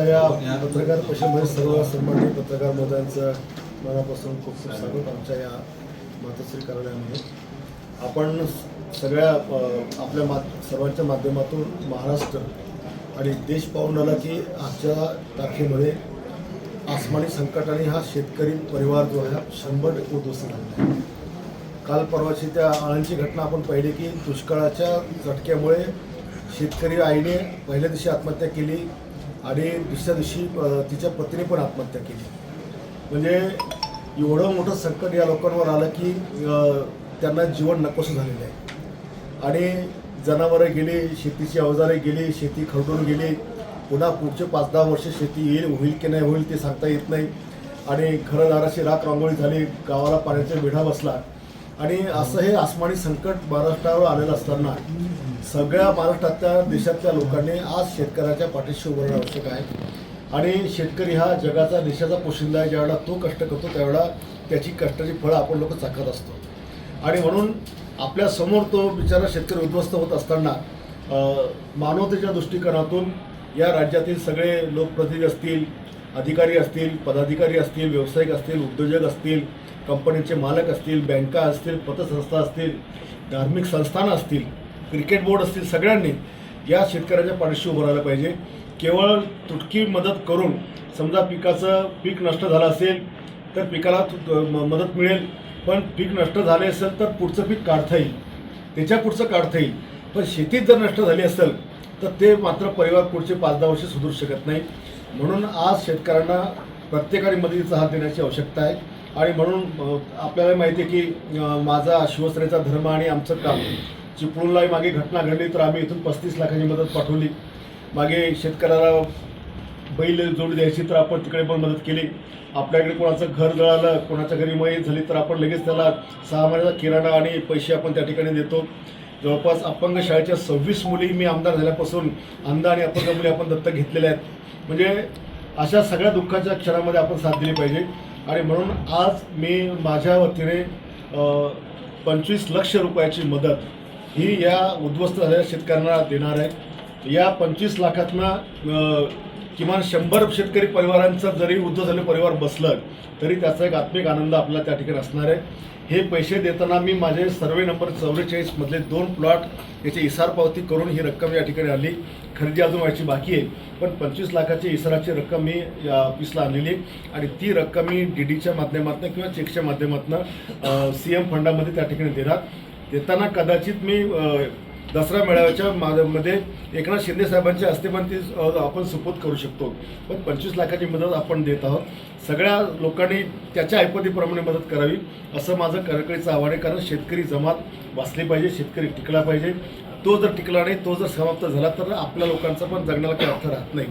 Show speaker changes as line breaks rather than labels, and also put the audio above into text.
या पत्रकार परिषदेमध्ये सर्व सन्माननीय पत्रकार महोदयांचं मनापासून खूप खूप स्वागत आमच्या या मातोश्री कार्यालयामध्ये आपण सगळ्या आपल्या मा सर्वांच्या माध्यमातून महाराष्ट्र आणि देश पाहून आला की आजच्या तारखेमध्ये आसमानी संकटाने हा शेतकरी परिवार जो आहे शंभर टक्के उद्ध्वस्त झाला आहे. काल परवाची त्या आळंदची घटना आपण पाहिली की दुष्काळाच्या झटक्यामुळे शेतकरी आईने पहिल्या दिवशी आत्महत्या केली आणि दुसऱ्या दिवशी तिच्या पत्नीने पण आत्महत्या केली. म्हणजे एवढं मोठं संकट या लोकांवर आलं की त्यांना जीवन नकोसं झालेलं आहे. आणि जनावरं गेली शेतीची अवजारे गेली शेती खरडून गेली पुन्हा पुढचे पाच दहा वर्ष शेती येईल होईल की नाही होईल ते सांगता येत नाही. आणि घरदाराची राख रांगोळी झाली गावाला पाण्याचा विढा बसला. आणि असं हे आसमानी संकट महाराष्ट्रावर आलेलं असताना सगळ्या महाराष्ट्रातल्या देशातल्या लोकांनी आज शेतकऱ्याच्या पाठीशी उभं राहणं आवश्यक आहे. आणि शेतकरी हा जगाचा देशाचा पोशिंदा आहे. ज्यावेळेला तो कष्ट करतो त्यावेळेला त्याची कष्टाची फळं आपण लोक चाकत असतो. आणि म्हणून आपल्यासमोर तो बिचारा शेतकरी उद्ध्वस्त होत असताना मानवतेच्या दृष्टिकोनातून या राज्यातील सगळे लोकप्रतिनिधी असतील अधिकारी असतील पदाधिकारी असतील व्यावसायिक असतील उद्योजक असतील कंपनीचे मालक असतील बँका असतील पतसंस्था असतील धार्मिक संस्थानं असतील क्रिकेट बोर्ड असतील सगळ्यांनी या शेतकऱ्याच्या पाठीशी उभं राहिलं पाहिजे. केवळ तुटकी मदत करून समजा पिकाचं पीक नष्ट झालं असेल तर पिकाला तु- म- मदत मिळेल. पण पीक नष्ट झाले असेल तर पुढचं पीक काढता येईल. त्याच्या पुढचं काढता येईल. पण शेतीत जर नष्ट झाली असेल तर ते मात्र परिवार पुढचे पाच दहा वर्ष सुधरू शकत नाही. म्हणून आज शेतकऱ्यांना प्रत्येकाने मदतीचा हात देण्याची आवश्यकता आहे. आणि म्हणून आपल्याला माहिती आहे की माझा शिवसेनेचा धर्म आणि आमचं काम चिपळूणलाही मागे घटना घडली तर आम्ही इथून पस्तीस लाखाची मदत पाठवली. मागे शेतकऱ्याला बैल जोड द्यायची तर आपण तिकडे पण मदत केली. आपल्याकडे कोणाचं घर जळालं कोणाच्या घरी मयत झाली तर आपण लगेच त्याला सहा महिन्याचा किराणा आणि पैसे आपण त्या ठिकाणी देतो. जवळपास अपंग शाळेच्या सव्वीस मुली मी आमदार झाल्यापासून अंध आणि अपंग मुली आपण दत्तक घेतलेल्या आहेत. म्हणजे अशा सगळ्या दुःखाच्या क्षणामध्ये आपण साथ दिली पाहिजे. आणि म्हणून आज मी माझ्या वतीने पंचवीस लक्ष रुपयाची मदत ही या उद्ध्वस्त झालेल्या शेतकऱ्यांना देणार आहे. या पंचवीस लाखातनं किमान शंभर शेतकरी परिवारांचं जरी उद्धव झाले परिवार बसलं तरी त्याचा एक आत्मिक आनंद आपल्याला त्या ठिकाणी असणार आहे. हे पैसे देताना मी माझे सर्वे नंबर चौवेचाळीसमधले दोन प्लॉट याची इसार पावती करून ही रक्कम या ठिकाणी आली. खरेदी अजून व्हायची बाकी आहे पण पंचवीस लाखाची इसाराची रक्कम मी या ऑफिसला आणलेली आहे आणि ती रक्कम मी डी डीच्या माध्यमातून किंवा चेकच्या माध्यमातून सी एम फंडामध्ये त्या ठिकाणी देणार. देताना कदाचित मी दसरा मेळाव्याच्या मा- मध्ये एकनाथ शिंदे साहेबांच्या हस्ते पण ती आपण सुपूत करू शकतो. पण पंचवीस लाखाची मदत आपण देत आहोत. सगळ्या लोकांनी त्याच्या ऐपतीप्रमाणे मदत करावी असं माझं करकळीचं आव्हान आहे. कारण शेतकरी जमात वाचली पाहिजे शेतकरी टिकला पाहिजे. तो जर टिकला नाही तो जर समाप्त झाला तर आपल्या लोकांचा पण जगण्याला काही अर्थ राहत नाही.